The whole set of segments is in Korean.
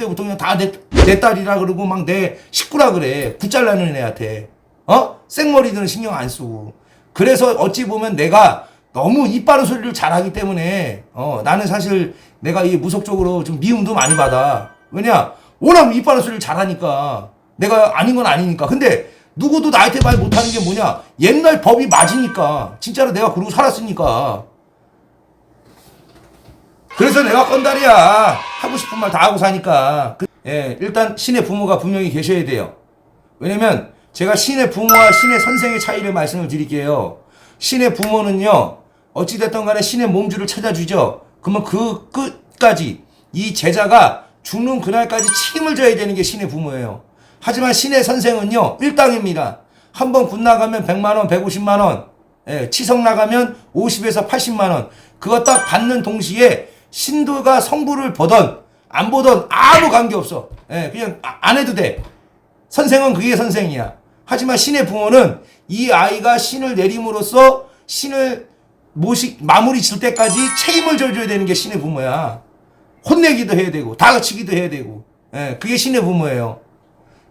그때부터 그냥 다 내 내 딸이라 그러고 막 내 식구라 그래. 굿잘라는 애한테. 어? 생머리들은 신경 안 쓰고. 그래서 어찌 보면 내가 너무 입 바른 소리를 잘하기 때문에 어 나는 사실 내가 이 무속적으로 좀 미움도 많이 받아. 왜냐? 워낙 입 바른 소리를 잘하니까 내가 아닌 건 아니니까. 근데 누구도 나한테 말 못하는 게 뭐냐? 옛날 법이 맞으니까. 진짜로 내가 그러고 살았으니까. 그래서 내가 건달이야. 하고 싶은 말 다 하고 사니까. 그- 예, 일단 신의 부모가 분명히 계셔야 돼요. 왜냐면 제가 신의 부모와 신의 선생의 차이를 말씀을 드릴게요. 신의 부모는요, 어찌됐든 간에 신의 몸주를 찾아주죠. 그러면 그 끝까지 이 제자가 죽는 그날까지 책임을 져야 되는 게 신의 부모예요. 하지만 신의 선생은요, 일당입니다. 한 번 군 나가면 100만원, 150만원, 예, 치석 나가면 50에서 80만원. 그거 딱 받는 동시에 신도가 성부를 보던, 안 보던 아무 관계 없어. 예, 그냥 아- 안 해도 돼. 선생은 그게 선생이야. 하지만 신의 부모는 이 아이가 신을 내림으로써 신을 모시, 마무리 질 때까지 책임을 져줘야 되는 게 신의 부모야. 혼내기도 해야 되고, 다그치기도 해야 되고. 예, 그게 신의 부모예요.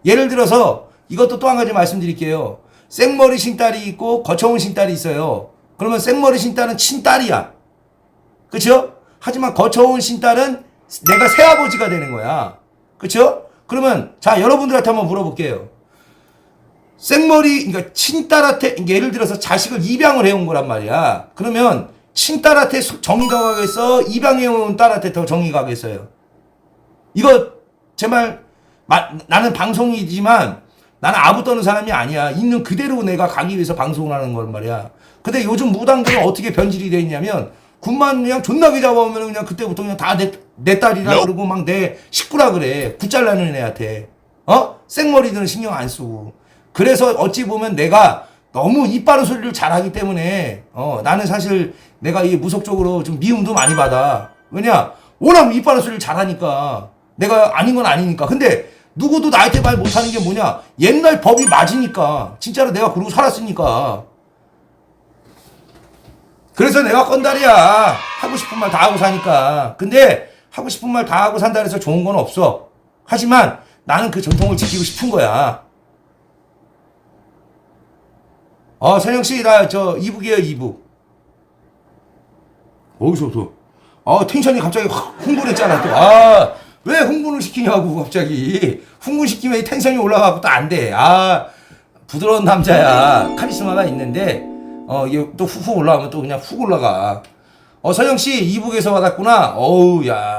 예를 들어서 이것도 또 한 가지 말씀드릴게요. 생머리 신딸이 있고 거쳐온 신딸이 있어요. 그러면 생머리 신딸은 친딸이야. 그쵸? 하지만 거쳐온 신딸은 내가 새아버지가 되는 거야. 그쵸? 그러면 자 여러분들한테 한번 물어볼게요. 생머리 그러니까 친딸한테 예를 들어서 자식을 입양을 해온 거란 말이야. 그러면 친딸한테 소- 정의가 가겠어? 입양해온 딸한테 더 정의가 가겠어요? 이거 제말 나는 방송이지만 나는 아부 떠는 사람이 아니야. 있는 그대로 내가 가기 위해서 방송을 하는 건 말이야. 근데 요즘 무당들은 어떻게 변질이 돼 있냐면 군만 그냥 존나게 잡아오면 그냥 그때부터 그냥 다 내 내 딸이라 그러고 막 내 식구라 그래. 굿잘라는 애한테. 어? 생머리들은 신경 안 쓰고. 그래서 어찌 보면 내가 너무 입 바른 소리를 잘하기 때문에 어 나는 사실 내가 이 무속적으로 좀 미움도 많이 받아. 왜냐? 워낙 입 바른 소리를 잘하니까 내가 아닌 건 아니니까. 근데 누구도 나한테 말 못하는 게 뭐냐? 옛날 법이 맞으니까. 진짜로 내가 그러고 살았으니까. 그래서 내가 건달이야. 하고 싶은 말 다 하고 사니까. 근데 하고 싶은 말 다 하고 산다 해서 좋은 건 없어. 하지만 나는 그 전통을 지키고 싶은 거야. 어, 선영 씨, 나 저 이북이에요, 이북. 어디서부터? 아, 텐션이 갑자기 확 흥분했잖아, 또. 아, 왜 흥분을 시키냐고, 갑자기. 흥분시키면 이 텐션이 올라가고 또 안 돼. 아, 부드러운 남자야. 카리스마가 있는데, 어, 이게 또 훅훅 올라가면 또 그냥 훅 올라가. 어, 서영 씨, 이북에서 받았구나. 어우, 야.